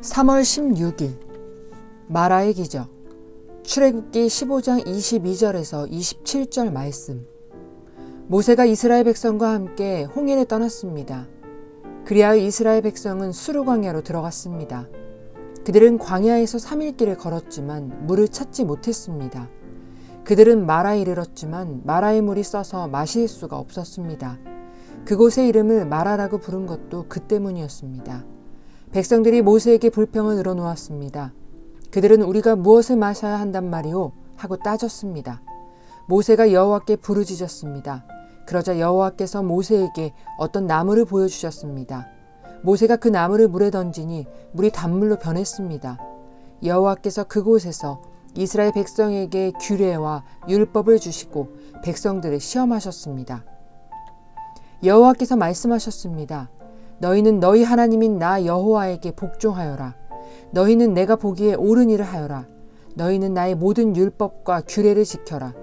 3월 16일 마라의 기적 출애굽기 15장 22절에서 27절 말씀 모세가 이스라엘 백성과 함께 홍해를 떠났습니다. 그리하여 이스라엘 백성은 수르 광야로 들어갔습니다. 그들은 광야에서 3일 길을 걸었지만 물을 찾지 못했습니다. 그들은 마라에 이르렀지만 마라의 물이 써서 마실 수가 없었습니다. 그곳의 이름을 마라라고 부른 것도 그 때문이었습니다. 백성들이 모세에게 불평을 늘어놓았습니다. 그들은 우리가 무엇을 마셔야 한단 말이오? 하고 따졌습니다. 모세가 여호와께 부르짖었습니다. 그러자 여호와께서 모세에게 어떤 나무를 보여주셨습니다. 모세가 그 나무를 물에 던지니 물이 단물로 변했습니다. 여호와께서 그곳에서 이스라엘 백성에게 규례와 율법을 주시고 백성들을 시험하셨습니다. 여호와께서 말씀하셨습니다. 너희는 너희 하나님인 나 여호와에게 복종하여라. 너희는 내가 보기에 옳은 일을 하여라. 너희는 나의 모든 율법과 규례를 지켜라.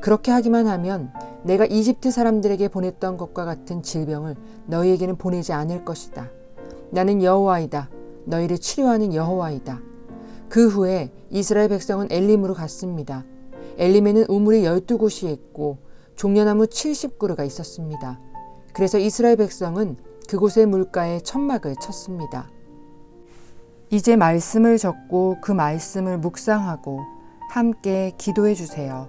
그렇게 하기만 하면 내가 이집트 사람들에게 보냈던 것과 같은 질병을 너희에게는 보내지 않을 것이다. 나는 여호와이다. 너희를 치료하는 여호와이다. 그 후에 이스라엘 백성은 엘림으로 갔습니다. 엘림에는 우물이 열두 곳이 있고 종려나무 70그루가 있었습니다. 그래서 이스라엘 백성은 그곳의 물가에 천막을 쳤습니다. 이제 말씀을 적고 그 말씀을 묵상하고 함께 기도해 주세요.